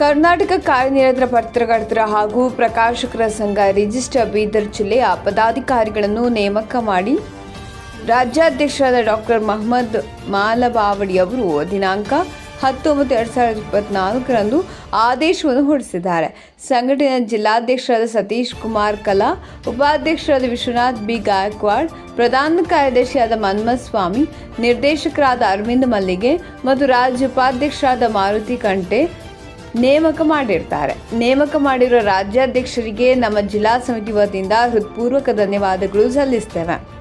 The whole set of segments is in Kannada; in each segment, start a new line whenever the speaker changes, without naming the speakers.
ಕರ್ನಾಟಕ ಕಾರ್ಯನಿರತ ಪತ್ರಕರ್ತರ ಹಾಗೂ ಪ್ರಕಾಶಕರ ಸಂಘ ರಿಜಿಸ್ಟರ್ ಬೀದರ್ ಜಿಲ್ಲೆಯ ಪದಾಧಿಕಾರಿಗಳನ್ನು ನೇಮಕ ಮಾಡಿ, ರಾಜ್ಯಾಧ್ಯಕ್ಷರಾದ ಡಾಕ್ಟರ್ ಮಹಮ್ಮದ್ ಮಾಲಬಾವಡಿ ಅವರು ದಿನಾಂಕ ಹತ್ತೊಂಬತ್ತು ಎರಡು ಸಾವಿರದ ಇಪ್ಪತ್ನಾಲ್ಕರಂದು ಆದೇಶವನ್ನು ಹೊರಡಿಸಿದ್ದಾರೆ. ಸಂಘಟನೆಯ ಜಿಲ್ಲಾಧ್ಯಕ್ಷರಾದ ಸತೀಶ್ ಕುಮಾರ್ ಕಲಾ, ಉಪಾಧ್ಯಕ್ಷರಾದ ವಿಶ್ವನಾಥ್ ಬಿ. ಗಾಯಕ್ವಾಡ್, ಪ್ರಧಾನ ಕಾರ್ಯದರ್ಶಿಯಾದ ಮನ್ಮಥ್ ಸ್ವಾಮಿ ನಿರ್ದೇಶಕರಾದ ಅರವಿಂದ್ ಮಲ್ಲಿಗೆ ಮತ್ತು ರಾಜ್ಯ ಉಪಾಧ್ಯಕ್ಷರಾದ ಮಾರುತಿ ಕಂಟೆ ನೇಮಕ ಮಾಡಿರ್ತಾರೆ. ನೇಮಕ ಮಾಡಿರೋ ರಾಜ್ಯಾಧ್ಯಕ್ಷರಿಗೆ ನಮ್ಮ ಜಿಲ್ಲಾ ಸಮಿತಿ ವತಿಯಿಂದ ಹೃತ್ಪೂರ್ವಕ ಧನ್ಯವಾದಗಳು ಸಲ್ಲಿಸ್ತೇವೆ.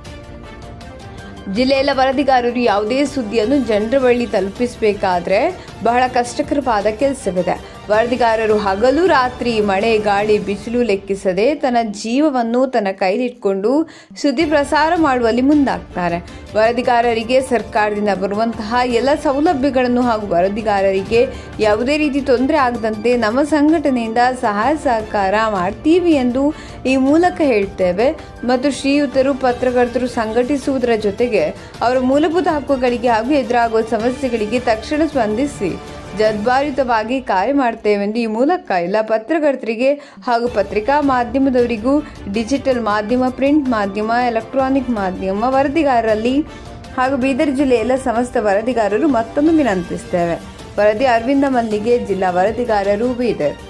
ಜಿಲ್ಲೆಯಲ್ಲ ವರದಿಗಾರರು ಯಾವುದೇ ಸುದ್ದಿಯನ್ನು ಜನರ ಬಳಿ ತಲುಪಿಸಬೇಕಾದ್ರೆ ಬಹಳ ಕಷ್ಟಕರವಾದ ಕೆಲಸವಿದೆ. ವರದಿಗಾರರು ಹಗಲು ರಾತ್ರಿ ಮಳೆ, ಗಾಳಿ, ಬಿಸಿಲು ಲೆಕ್ಕಿಸದೆ ತನ್ನ ಜೀವವನ್ನು ತನ್ನ ಕೈಲಿಟ್ಕೊಂಡು ಸುದ್ದಿ ಪ್ರಸಾರ ಮಾಡುವಲ್ಲಿ ಮುಂದಾಗ್ತಾರೆ. ವರದಿಗಾರರಿಗೆ ಸರ್ಕಾರದಿಂದ ಬರುವಂತಹ ಎಲ್ಲ ಸೌಲಭ್ಯಗಳನ್ನು ಹಾಗೂ ವರದಿಗಾರರಿಗೆ ಯಾವುದೇ ರೀತಿ ತೊಂದರೆ ಆಗದಂತೆ ನಮ್ಮ ಸಂಘಟನೆಯಿಂದ ಸಹಾಯ ಸಹಕಾರ ಮಾಡ್ತೀವಿ ಎಂದು ಈ ಮೂಲಕ ಹೇಳ್ತೇವೆ. ಮತ್ತು ಶ್ರೀಯುತರು, ಪತ್ರಕರ್ತರು ಸಂಘಟಿಸುವುದರ ಜೊತೆಗೆ ಅವರ ಮೂಲಭೂತ ಹಕ್ಕುಗಳಿಗೆ ಹಾಗೂ ಎದುರಾಗುವ ಸಮಸ್ಯೆಗಳಿಗೆ ತಕ್ಷಣ ಸ್ಪಂದಿಸಿ ಜದ್ಭಾರಿತವಾಗಿ ಕಾರ್ಯ ಮಾಡ್ತೇವೆಂದು ಈ ಮೂಲಕ ಎಲ್ಲ ಪತ್ರಕರ್ತರಿಗೆ ಹಾಗೂ ಪತ್ರಿಕಾ ಮಾಧ್ಯಮದವರಿಗೂ ಡಿಜಿಟಲ್ ಮಾಧ್ಯಮ, ಪ್ರಿಂಟ್ ಮಾಧ್ಯಮ, ಎಲೆಕ್ಟ್ರಾನಿಕ್ ಮಾಧ್ಯಮ ವರದಿಗಾರರಲ್ಲಿ ಹಾಗೂ ಬೀದರ್ ಜಿಲ್ಲೆಯ ಸಮಸ್ತ ವರದಿಗಾರರು ಮತ್ತೊಮ್ಮೆ ವಿನಂತಿಸ್ತೇವೆ ವರದಿ ಅರವಿಂದ ಮಲ್ಲಿಗೆ, ಜಿಲ್ಲಾ ವರದಿಗಾರರು ಬೀದರ್.